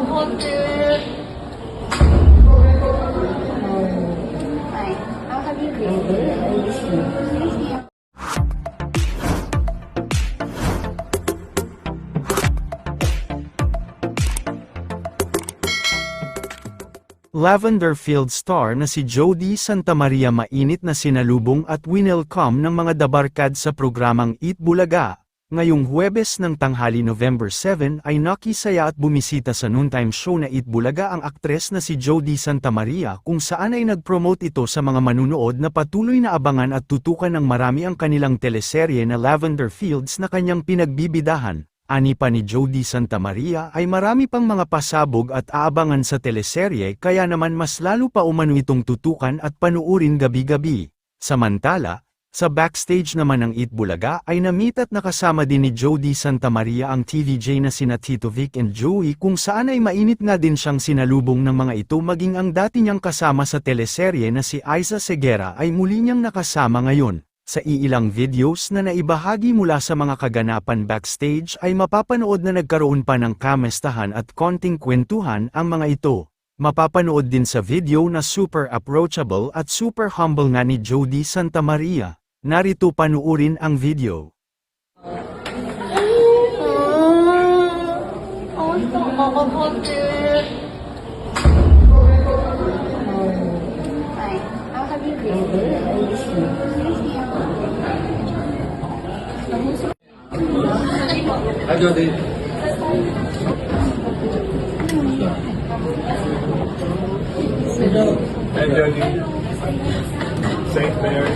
kapatid. Hi. How have you been? Lavender Field star na si Jody Santa Maria mainit na sinalubong at winelcome ng mga dabarkad sa programang Eat Bulaga. Ngayong Huwebes ng tanghali November 7 ay nakisaya at bumisita sa noontime show na Eat Bulaga ang aktres na si Jody Santa Maria kung saan ay nag-promote ito sa mga manunood na patuloy na abangan at tutukan ng marami ang kanilang teleserye na Lavender Fields na kanyang pinagbibidahan. Ani pa ni Jody Santa Maria ay marami pang mga pasabog at aabangan sa teleserye kaya naman mas lalo pa umano itong tutukan at panuurin gabi-gabi. Samantala, sa backstage naman ng Eat Bulaga ay namit at nakasama din ni Jody Santa Maria ang TVJ na sina Tito Vic and Joey kung saan ay mainit nga din siyang sinalubong ng mga ito maging ang dati niyang kasama sa teleserye na si Aiza Segura ay muli niyang nakasama ngayon. Sa iilang videos na naibahagi mula sa mga kaganapan backstage ay mapapanood na nagkaroon pa ng kamestahan at konting kwentuhan ang mga ito. Mapapanood din sa video na super approachable at super humble nga ni Jody Santa Maria. Narito panuurin ang video. Been? Hi, Jody. Saint Mary.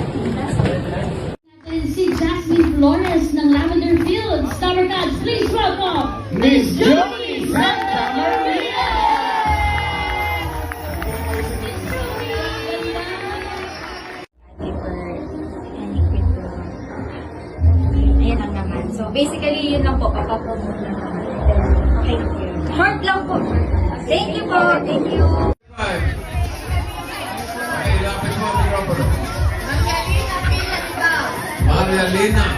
si Jasmine Flores ng Lavender Fields. Summer Cats, please welcome Miss Jody Santa Maria! Ayan lang naman. So, basically, yun lang po. Papapromote lang naman. Okay. Short lang po. Thank you po. Thank you. Hi. Ay, lapit mo ang microphone. Marialina.